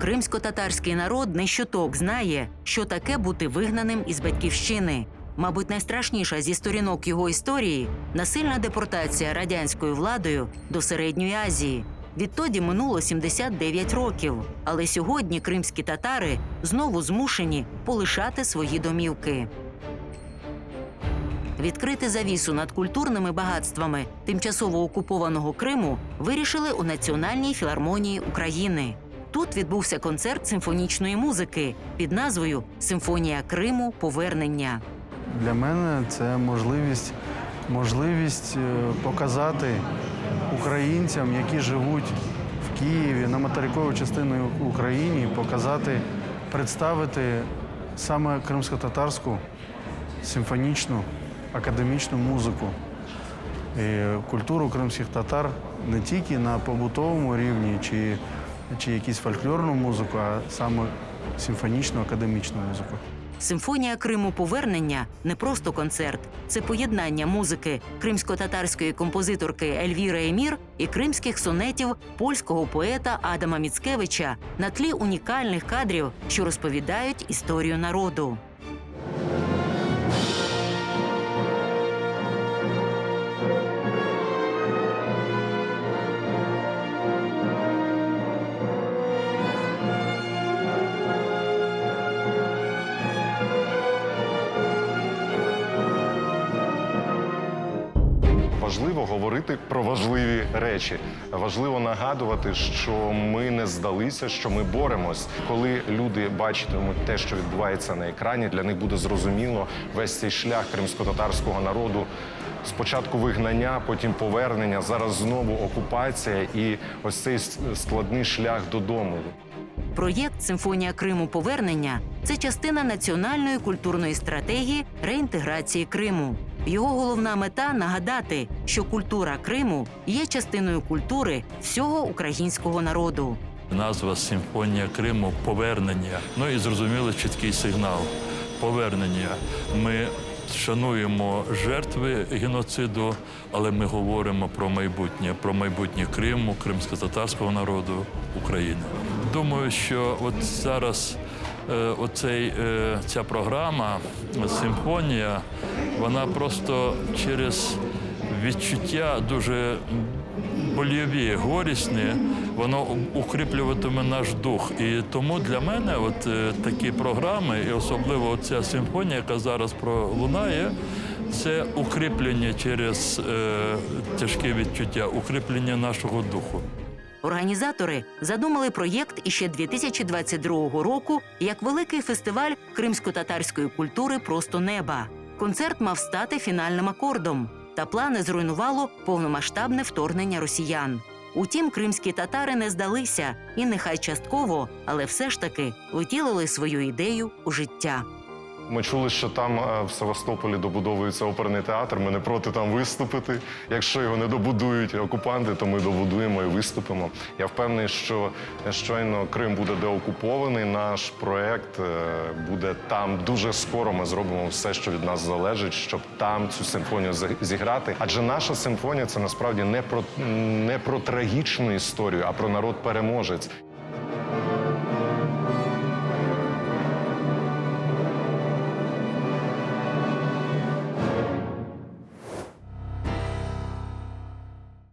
Кримсько-татарський народ не щоток знає, що таке бути вигнаним із батьківщини. Мабуть, найстрашніша зі сторінок його історії насильна депортація радянською владою до Середньої Азії. Відтоді минуло 79 років. Але сьогодні кримські татари знову змушені полишати свої домівки. Відкрити завісу над культурними багатствами тимчасово окупованого Криму вирішили у Національній філармонії України. Тут відбувся концерт симфонічної музики під назвою Симфонія Криму Повернення. Для мене це можливість, можливість е, показати українцям, які живуть в Києві на материковій частині України, показати, представити саме кримсько-татарську симфонічну академічну музику. І культуру кримських татар не тільки на побутовому рівні чи, чи якусь фольклорну музику, а саме симфонічну академічну музику. Симфонія Криму Повернення не просто концерт, це поєднання музики кримсько-татарської композиторки Ельвіри Емір і кримських сонетів польського поета Адама Міцкевича на тлі унікальних кадрів, що розповідають історію народу. Важливо говорити про важливі речі. Важливо нагадувати, що ми не здалися, що ми боремось. Коли люди бачитимуть те, що відбувається на екрані, для них буде зрозуміло весь цей шлях кримсько-татарського народу. Спочатку вигнання, потім повернення, зараз знову окупація і ось цей складний шлях додому. Проєкт Симфонія Криму Повернення це частина національної культурної стратегії реінтеграції Криму. Його головна мета нагадати, що культура Криму є частиною культури всього українського народу. Назва Симфонія Криму повернення. Ну і зрозуміло чіткий сигнал. Повернення. Ми шануємо жертви геноциду, але ми говоримо про майбутнє, про майбутнє Криму, кримсько-татарського народу України. Думаю, що от зараз е, оцей, е, ця програма Симфонія, вона просто через відчуття дуже больові, горісні, воно укріплюватиме наш дух. І тому для мене от е, такі програми, і особливо ця симфонія, яка зараз пролунає, це укріплення через е, тяжке відчуття, укріплення нашого духу. Організатори задумали проєкт іще 2022 року як великий фестиваль кримсько-татарської культури Просто неба. Концерт мав стати фінальним акордом, та плани зруйнувало повномасштабне вторгнення росіян. Утім, кримські татари не здалися і нехай частково, але все ж таки втілили свою ідею у життя. Ми чули, що там е, в Севастополі добудовується оперний театр. Ми не проти там виступити. Якщо його не добудують окупанти, то ми добудуємо і виступимо. Я впевнений, що щойно Крим буде деокупований. Наш проект е, буде там дуже скоро. Ми зробимо все, що від нас залежить, щоб там цю симфонію зіграти. Адже наша симфонія це насправді не про не про трагічну історію, а про народ переможець.